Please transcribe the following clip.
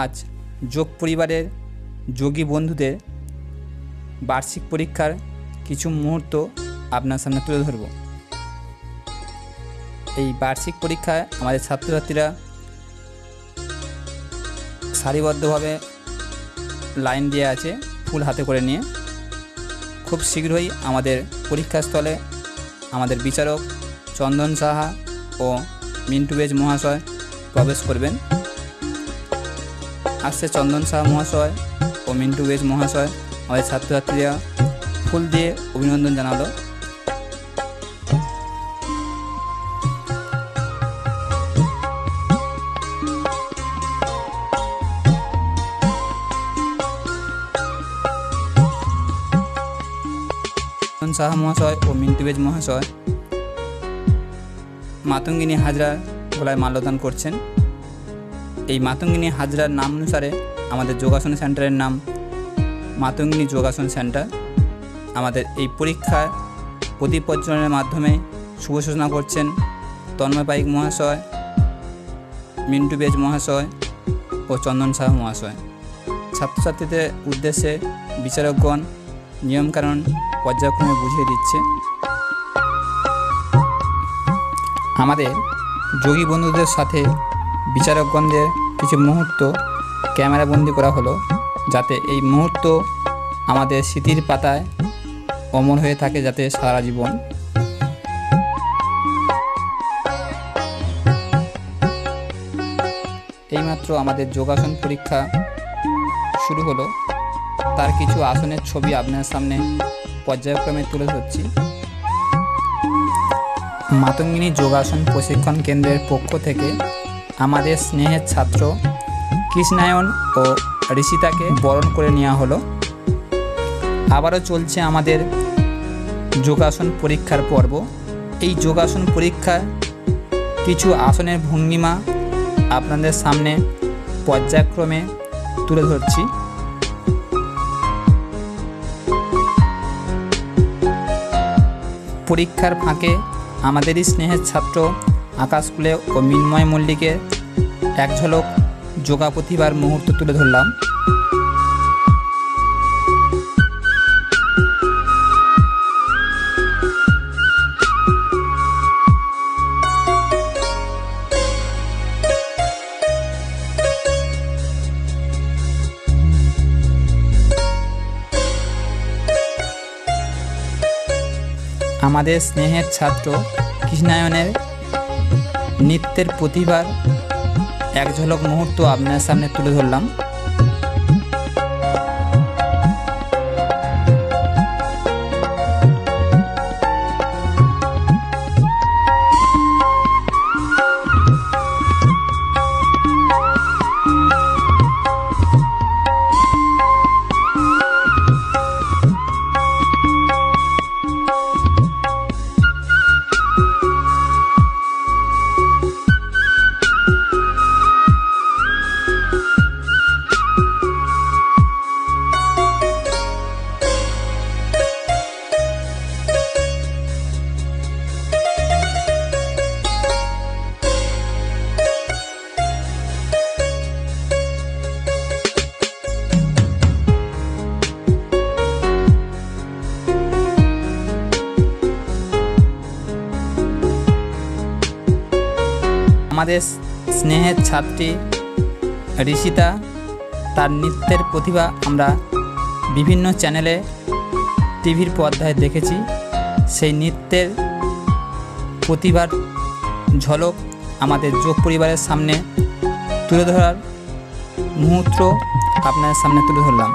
আজ যোগ পরিবারের যোগী বন্ধুদের বার্ষিক পরীক্ষার কিছু মুহূর্ত আপনার সামনে তুলে ধরব। এই বার্ষিক পরীক্ষায় আমাদের ছাত্রছাত্রীরা সারিবদ্ধভাবে লাইন দিয়ে আছে ফুল হাতে করে নিয়ে। খুব শীঘ্রই আমাদের পরীক্ষাস্থলে আমাদের বিচারক চন্দন সাহা ও মিন্টু বেজ মহাশয় প্রবেশ করবেন। আসছে চন্দন সাহা মহাশয় ও মিন্টু বেজ মহাশয়। আমাদের ছাত্রছাত্রীরা ফুল দিয়ে অভিনন্দন জানালো। সাহা মহাশয় ও মিন্টু বেজ মহাশয় মাতঙ্গিনী হাজরা গলায় মাল্যদান করছেন। এই মাতঙ্গিনী হাজরার নাম অনুসারে আমাদের যোগাসন সেন্টারের নাম মাতঙ্গিনী যোগাসন সেন্টার। আমাদের এই পরীক্ষার প্রদীপ প্রজ্বলনের মাধ্যমে শুভ সূচনা করছেন তন্ময় পাইক মহাশয়, মিন্টু বেজ মহাশয় ও চন্দন সাহা মহাশয়। ছাত্রছাত্রীদের উদ্দেশ্যে বিচারকগণ নিয়মকানুন পর্যায়ক্রমে বুঝিয়ে দিচ্ছে। আমাদের যোগী বন্ধুদের সাথে বিচারকগণদের কিছু মুহূর্ত ক্যামেরাবন্দি করা হলো, যাতে এই মুহূর্ত আমাদের স্মৃতির পাতায় অমর হয়ে থাকে, যাতে সারা জীবন। এইমাত্র আমাদের যোগাসন পরীক্ষা শুরু হলো। তার কিছু আসনের ছবি আপনার সামনে পর্যায়ক্রমে তুলে ধরছি। মাতঙ্গিনী যোগাসন প্রশিক্ষণ কেন্দ্রের পক্ষ থেকে আমাদের স্নেহের ছাত্র কৃষ্ণায়ন ও ঋষিতাকে বরণ করে নেওয়া হলো। আবারও চলছে আমাদের যোগাসন পরীক্ষার পর্ব। এই যোগাসন পরীক্ষার কিছু আসনের ভঙ্গিমা আপনাদের সামনে পর্যায়ক্রমে তুলে ধরছি। পরীক্ষার ফাঁকে আমাদেরই স্নেহের ছাত্র আকাশ স্কুলে ও মিন্ময় মল্লিকের এক ঝলক যোগা প্রতিভার মুহূর্ত তুলে ধরলাম। আমাদের স্নেহের ছাত্র কৃষ্ণায়নের নৃত্যের প্রতিভার এক ঝলক মুহূর্ত আপনার সামনে তুলে ধরলাম। আমাদের স্নেহের ছাত্রী ঋষিতা তার নৃত্যের প্রতিভা আমরা বিভিন্ন চ্যানেলে টিভির পর্দায় দেখেছি। সেই নৃত্যের প্রতিভার ঝলক আমাদের যোগ পরিবারের সামনে তুলে ধরার মুহূর্ত আপনাদের সামনে তুলে ধরলাম।